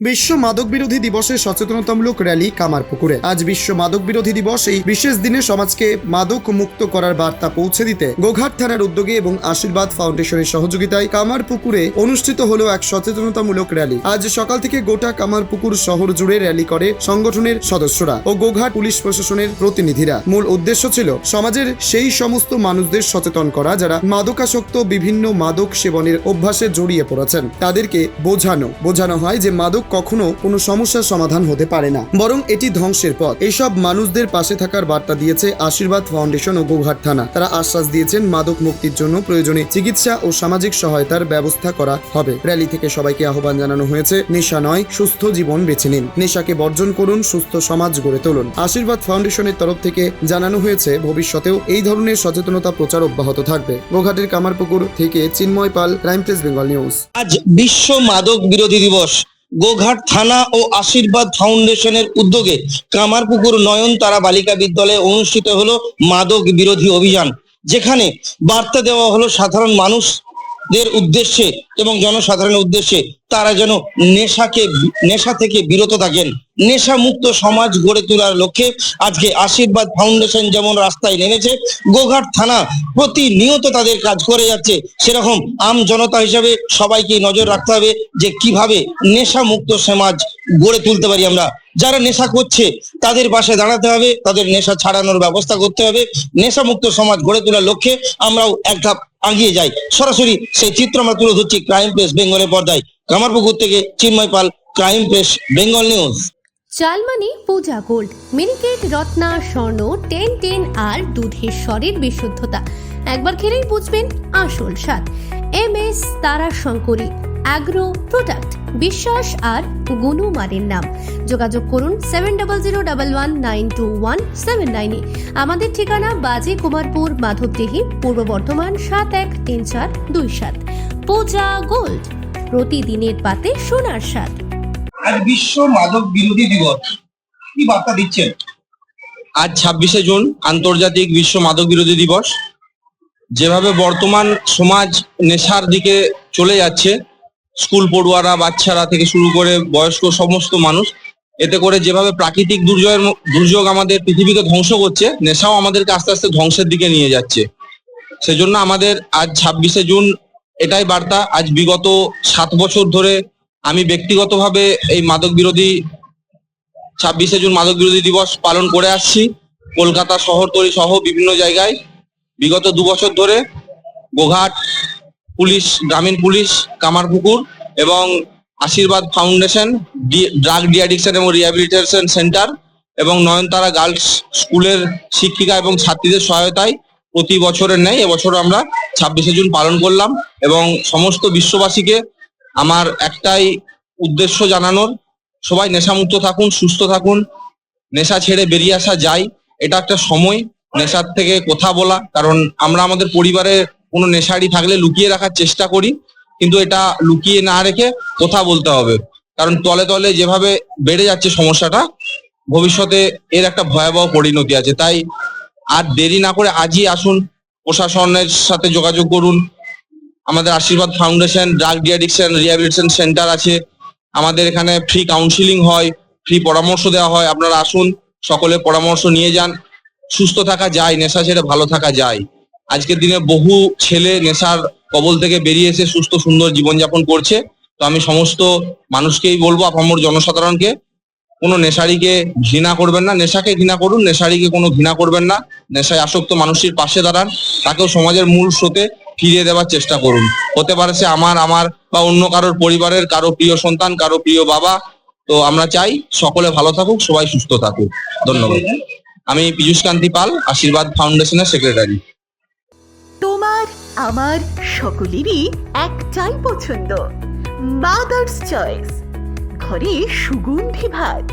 বিশ্ব মাদক বিরোধী দিবসে সচেতনতামূলক র্যালি কামারপুকুরে। আজ বিশ্ব মাদক বিরোধী দিবস, এই বিশেষ দিনে সমাজকে মাদক মুক্ত করার বার্তা পৌঁছে দিতে গোঘাট থানার উদ্যোগে এবং আশীর্বাদ ফাউন্ডেশনের সহযোগিতায় কামারপুকুরে অনুষ্ঠিত হলো এক সচেতনতামূলক র্যালি। আজ সকাল থেকে গোটা কামারপুকুর শহর জুড়ে র্যালি করে সংগঠনের সদস্যরা ও গোঘাট পুলিশ প্রশাসনের প্রতিনিধিরা। মূল উদ্দেশ্য ছিল সমাজের সেই সমস্ত মানুষদের সচেতন করা যারা মাদকাসক্ত বিভিন্ন মাদক সেবনের অভ্যাসে জড়িয়ে পড়েছেন। তাদেরকে বোঝানো। বোঝানো হয় যে মাদক কখনো কোনো সমস্যার সমাধান হতে পারে না। বরং এটি ধ্বংসের পথ। এইসব মানুষদের পাশে থাকার বার্তা দিয়েছে আশীর্বাদ ফাউন্ডেশন ও গোঘাট থানা। তারা আশ্বাস দিয়েছেন মাদক মুক্তির জন্য প্রয়োজনে চিকিৎসা ও সামাজিক সহায়তার ব্যবস্থা করা হবে। র্যালি থেকে সবাইকে আহ্বান জানানো হয়েছে, নেশা নয়, সুস্থ জীবন বেছে নিন। নেশাকে বর্জন করুন, সুস্থ সমাজ গড়ে তুলুন। আশীর্বাদ ফাউন্ডেশনের তরফ থেকে জানানো হয়েছে, ভবিষ্যতেও এই ধরনের সচেতনতা প্রচার অব্যাহত থাকবে। গোঘাটের কামারপুকুর থেকে Chinmoy Pal, crime press Bengal news. আজ বিশ্ব মাদক বিরোধী দিবস। গোঘাট থানা ও আশীর্বাদ ফাউন্ডেশনের উদ্যোগে কামারপুকুর নয়ন তারা বালিকা বিদ্যালয়ে অনুষ্ঠিত হলো মাদক বিরোধী অভিযান, যেখানে বার্তা দেওয়া হলো সাধারণ মানুষদের উদ্দেশ্যে এবং জনসাধারণের উদ্দেশ্যে তারা যেন নেশাকে, নেশা থেকে বিরত থাকেন। নেশা মুক্ত সমাজ গড়ে তোলার লক্ষ্যে আজকে আশীর্বাদ ফাউন্ডেশন যেমন রাস্তায় নেমেছে, গোঘাট থানা প্রতিনিয়ত তাদের কাজ করে যাচ্ছে। সেরকম আম জনতা হিসেবে সবাইকে নজর রাখতে হবে যে কীভাবে নেশা মুক্ত সমাজ গড়ে তুলতে পারি আমরা। যারা নেশা করছে, তাদের পাশে দাঁড়াতে হবে, তাদের নেশা ছাড়ানোর ব্যবস্থা করতে হবে। নেশা মুক্ত সমাজ গড়ে তোলার লক্ষ্যে আমরাও এক ধাপ আগিয়ে যাই। সরাসরি সেই চিত্র আমরা তুলে ধরছি, ক্রাইম প্রেস বেঙ্গলের পর্দায়। কামারপুকুর থেকে Chinmoy Pal, crime press Bengal news. চালমানি, Puja gold, Miniket, Ratna, Swarna, ten ten আর দুধের স্বরের বিশুদ্ধতা। একবার খেলেই বুঝবেন আসল স্বাদ। এম এস তারা শঙ্করী অ্যাগ্রো প্রোডাক্ট, বিশ্বাস আর গুণমানের নাম। যোগাযোগ করুন seven double zero double one nine two one seven নাইনে আমাদের ঠিকানা বাজে কুমারপুর, মাধবদেহী, পূর্ব বর্ধমান, সাত এক তিন চার দুই সাত। পূজা গোল্ড। প্রতিদিনের পাতে সোনার স্বাদ। আজ বিশ্ব মাদক বিরোধী দিবস। কি বার্তা দিচ্ছেন? আজ ছাব্বিশে জুন আন্তর্জাতিক বিশ্ব মাদক বিরোধী দিবস। যেভাবে বর্তমান সমাজ নেশার দিকে চলে যাচ্ছে স্কুল পড়ুয়ারা বাচ্চারা থেকে শুরু করে বয়স্ক সমস্ত মানুষ এতে করে যেভাবে প্রাকৃতিক দুর্যোগের দুর্যোগ আমাদের পৃথিবীকে ধ্বংস করছে নেশাও আমাদেরকে আস্তে আস্তে ধ্বংসের দিকে নিয়ে যাচ্ছে। সেজন্য আমাদের আজ ছাব্বিশে জুন এটাই বার্তা। আজ বিগত সাত বছর ধরে আমি ব্যক্তিগতভাবে এই মাদক বিরোধী ছাব্বিশে জুন মাদক বিরোধী দিবস পালন করে আসছি। কলকাতা শহরতলি সহ বিভিন্ন জায়গায়। বিগত দু বছর ধরে গোঘাট পুলিশ, গ্রামীণ পুলিশ, কামারপুকুর এবং আশীর্বাদ ফাউন্ডেশন ড্রাগ ডিঅ্যাডিকশন এবং রিহ্যাবিলিটেশন সেন্টার এবং নয়নতারা গার্লস স্কুলের শিক্ষিকা এবং ছাত্রীদের সহায়তায় প্রতি বছরের ন্যায় এবছর আমরা ছাব্বিশে জুন পালন করলাম এবং সমস্ত বিশ্ববাসীকে আমার একটাই উদ্দেশ্য জানানোর, সবাই নেশামুক্ত থাকুন, সুস্থ থাকুন, নেশা ছেড়ে বেরিয়ে আসা যায়, এটা একটা সময়, নেশার থেকে কথা বলা, কারণ আমরা আমাদের পরিবারে কোনো নেশাড়ি থাকলে লুকিয়ে রাখার চেষ্টা করি, কিন্তু এটা লুকিয়ে না রেখে কথা বলতে হবে। কারণ তলে তলে যেভাবে বেড়ে যাচ্ছে সমস্যাটা, ভবিষ্যতে এর একটা ভয়াবহ পরিণতি আছে। তাই আর দেরি না করে আজই আসুন, প্রশাসনের সাথে যোগাযোগ করুন। আমাদের Ashirbad foundation drug deaddiction rehabilitation centre আছে। আমাদের এখানে ফ্রি কাউন্সিলিং হয় ফ্রি পরামর্শ দেওয়া হয়। আপনারা আসুন, সকলে পরামর্শ নিয়ে যান। সুস্থ থাকা যায়, নেশা ছেড়ে ভালো থাকা যায়। আজকের দিনে বহু ছেলে নেশার কবল থেকে বেরিয়ে এসে সুস্থ, সুন্দর জীবনযাপন করছে। তো আমি সমস্ত মানুষকেই বলব, আপামর জনসাধারণকে কোনো নেশারিকে ঘৃণা করবেন না। নেশাকে ঘৃণা করুন, নেশারিকে কোনো ঘৃণা করবেন না। নেশায় আসক্ত মানুষের পাশে দাঁড়ান। তাকেও সমাজের মূল স্রোতে ফিরিয়ে দেওয়ার চেষ্টা করুন। হতে পারে সে আমার আমার বা অন্য কারোর পরিবারের, কারও প্রিয় সন্তান, কারও প্রিয় বাবা। তো আমরা চাই সকলে ভালো থাকুক, সবাই সুস্থ থাকুক। ধন্যবাদ। আমি পীযুষ কান্তি পাল, আশীর্বাদ ফাউন্ডেশনের সেক্রেটারি। তোমার, আমার সকলেরই একটাই পছন্দ। মাদার্স চয়েস ঘরে সুগন্ধি ভাত।